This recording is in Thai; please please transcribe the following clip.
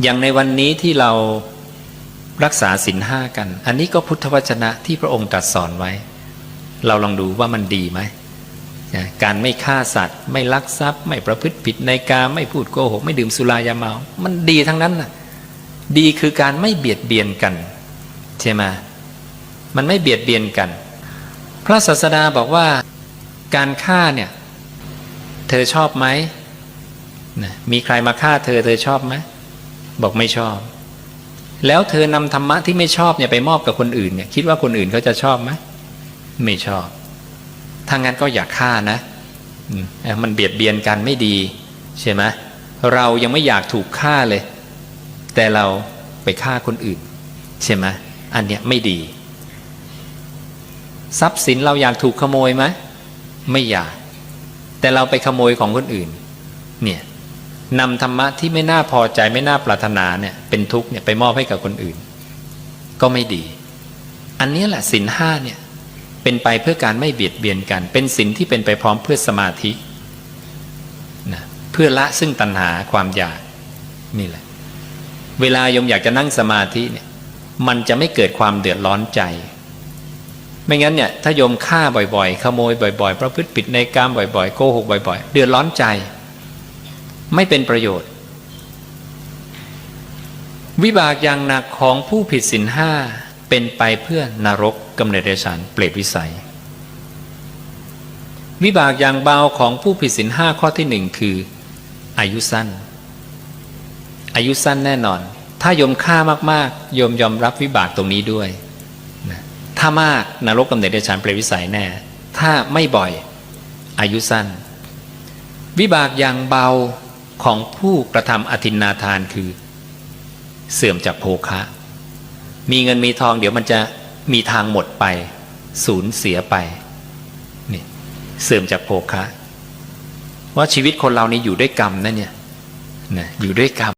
อย่างในวันนี้ที่เรารักษาศีลห้ากัน อันนี้ก็พุทธวจนะที่พระองค์ตรัสสอนไว้ เราลองดูว่ามันดีไหมการไม่ฆ่าสัตว์ ไม่ลักทรัพย์ ไม่ประพฤติผิดในกาไม่พูดโกหก ไม่ดื่มสุรายาเมา มันดีทั้งนั้นนะดีคือการไม่เบียดเบียนกัน ใช่ไหมมันไม่เบียดเบียนกัน พระศาสดาบอกว่าการฆ่าเนี่ย เธอชอบไหมมีใครมาฆ่าเธอเธอชอบไหม บอกไม่ชอบ แล้วเธอนำธรรมะที่ไม่ชอบเนี่ยไปมอบกับคนอื่นเนี่ยคิดว่าคนอื่นเขาจะชอบไหมไม่ชอบถ้างั้นก็อย่าฆ่านะมันเบียดเบียนกันไม่ดีใช่ไหมเรายังไม่อยากถูกฆ่าเลย แต่เราไปฆ่าคนอื่นใช่ไหมอันเนี้ยไม่ดี ทรัพย์สินเราอยากถูกขโมยไหมไม่อยาก แต่เราไปขโมยของคนอื่น เนี่ย นำธรรมะที่ไม่น่าพอใจไม่น่าปรารถนาเนี่ยเป็นทุกข์เนี่ยไปมอบให้กับคนอื่น ก็ไม่ดี อันนี้แหละสินห้าเนี่ยเป็นไปเพื่อการไม่เบียดเบียนกัน เป็นสินที่เป็นไปพร้อมเพื่อสมาธินะเพื่อละซึ่งตัณหาความอยากนี่แหละ เวลายมอยากจะนั่งสมาธิเนี่ยมันจะไม่เกิดความเดือดร้อนใจ ไม่งั้นเนี่ยถ้าโยมฆ่าบ่อยๆ ขโมยบ่อยๆ ประพฤติผิดในกามบ่อยๆ โกหกบ่อยๆ เดือดร้อนใจ ไม่เป็นประโยชน์ วิบากอย่างหนักของผู้ผิดศีลห้าเป็นไปเพื่อนรกกำเนิดเดชานเปรตวิสัย วิบากอย่างเบาของผู้ผิดศีลห้าข้อที่หนึ่งคือ อายุสั้น อายุสั้นแน่นอน ถ้ายมฆ่ามากๆ ยมยอมรับวิบากตรงนี้ด้วยถ้ามากนรกกำเนิดเดชานเปรตวิสัยแน่ ถ้าไม่บ่อย อายุสั้น วิบากอย่างเบา ของผู้กระทำอธินนาทานคือ เสื่อมจากโภคะ มีเงินมีทองเดี๋ยวมันจะมีทางหมดไป สูญเสียไปนี่เสื่อมจากโภคะ ว่าชีวิตคนเรานี่อยู่ด้วยกรรมนะเนี่ยนะอยู่ด้วยกรรม